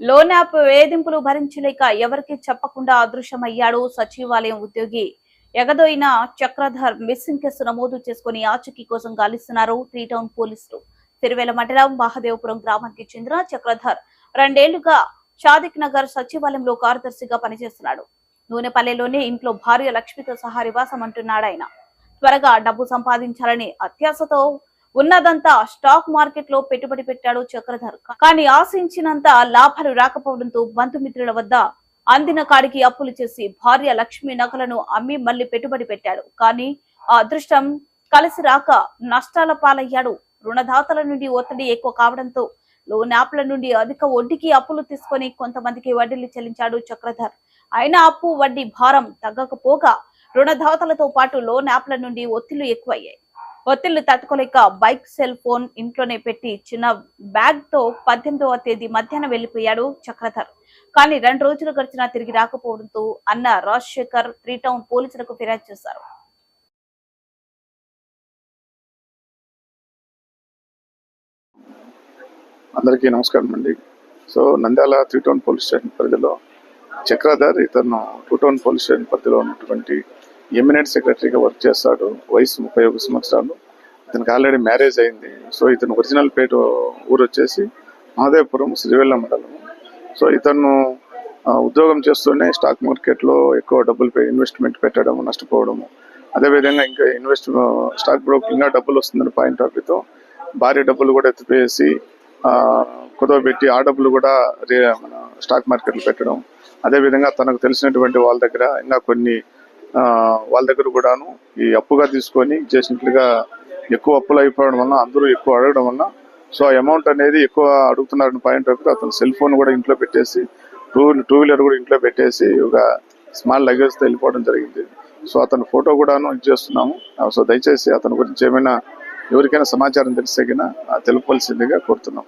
Loan app వేధింపులు భరించలేక ఎవరికి చెప్పకుండా అదృశ్యమయ్యాడు సచివాలయం ఉద్యోగి. ఎగదోయిన చక్రధర్ మిస్సింగ్ కేసు నమోదు చేసుకుని ఆచూకీ కోసం గాలిస్తున్నారు త్రీ టౌన్ పోలీసులు. తిరువేల మండలం మహాదేవపురం గ్రామానికి చెందిన చక్రధర్ రెండేళ్ళుగా షాదిక్ నగర్ సచివాలయంలో కార్యదర్శిగా పనిచేస్తున్నాడు. నూనెపల్లెలోనే ఇంట్లో భార్య లక్ష్మితో సహా నివాసం అంటున్నాడు ఆయన త్వరగా డబ్బు సంపాదించాలని అత్యాశతో ఉన్నదంతా స్టాక్ మార్కెట్లో పెట్టుబడి పెట్టాడు చక్రధర్. కానీ ఆశించినంత లాభాలు రాకపోవడంతో బంధుమిత్రుల వద్ద అందిన కాడికి అప్పులు చేసి భార్య లక్ష్మి నగలను అమ్మి మళ్ళీ పెట్టుబడి పెట్టాడు. కానీ ఆ అదృష్టం కలిసి రాక నష్టాల పాలయ్యాడు. రుణదాతల నుండి ఒత్తిడి ఎక్కువ కావడంతో లోన్ యాప్ల నుండి అధిక వడ్డీకి అప్పులు తీసుకొని కొంతమందికి వడ్డీలు చెల్లించాడు చక్రధర్. అయినా అప్పు వడ్డీ భారం తగ్గకపోగా రుణదాతలతో పాటు లోన్ యాప్ల నుండి ఒత్తిళ్ళు ఎక్కువయ్యాయి. ఒత్తిళ్ళు తట్టుకోలేక బైక్ సెల్ ఫోన్ ఇంట్లోనే పెట్టి చిన్న బ్యాగ్తో పద్దెనిమిదవ తేదీ మధ్యాహ్నం వెళ్ళిపోయాడు చక్రధర్. కానీ రెండు రోజులు గడిచినా తిరిగి రాకపోవడంతో అన్న రాజశేఖర్ త్రీ టౌన్ పోలీసులకు ఫిర్యాదు చేశారు. అందరికీ నమస్కారం అండి. So Nandyal three town police station పరిధిలో చక్రధర్ ఇతను టూ టౌన్ పోలీస్ స్టేషన్ పరిధిలో ఉన్నటువంటి ఎమినెంట్ సెక్రటరీగా వర్క్ చేస్తాడు వయసు ముప్పై ఒక సంవత్సరాలు. ఇతనికి ఆల్రెడీ మ్యారేజ్ అయింది. సో ఇతను ఒరిజినల్ పేట ఊరు వచ్చేసి మహదేవపురం శ్రీవెల్ల మండలం. సో ఇతను ఉద్యోగం చేస్తూనే స్టాక్ మార్కెట్లో ఎక్కువ డబ్బులు ఇన్వెస్ట్మెంట్ పెట్టడం నష్టపోవడము. అదేవిధంగా ఇంకా ఇన్వెస్ట్ స్టాక్ బ్రోకింగ్గా డబ్బులు వస్తుందని పాయింట్ ఆఫ్ వ్యూతో భారీ డబ్బులు కూడా ఎత్తిపేసి కుదవబెట్టి ఆ డబ్బులు కూడా రే- మన స్టాక్ మార్కెట్లో పెట్టడం. అదేవిధంగా తనకు తెలిసినటువంటి వాళ్ళ దగ్గర ఇంకా కొన్ని వాళ్ళ దగ్గర కూడాను ఈ అప్పుగా తీసుకొని చేసినట్లుగా ఎక్కువ అప్పులు అయిపోవడం వల్ల అందరూ ఎక్కువ అడగడం వల్ల సో ఆ అమౌంట్ అనేది ఎక్కువ అడుగుతున్నారని పాయింట్ ఆఫ్ అతను సెల్ ఫోన్ కూడా ఇంట్లో పెట్టేసి టూ టూ వీలర్ కూడా ఇంట్లో పెట్టేసి ఒక స్మాల్ లగేజ్తో వెళ్ళిపోవడం జరిగింది. సో అతని ఫోటో కూడాను ఇచ్చేస్తున్నాము సో దయచేసి అతని గురించి ఏమైనా ఎవరికైనా సమాచారం తెలిసేగినా తెలుపవలసిందిగా కోరుతున్నాం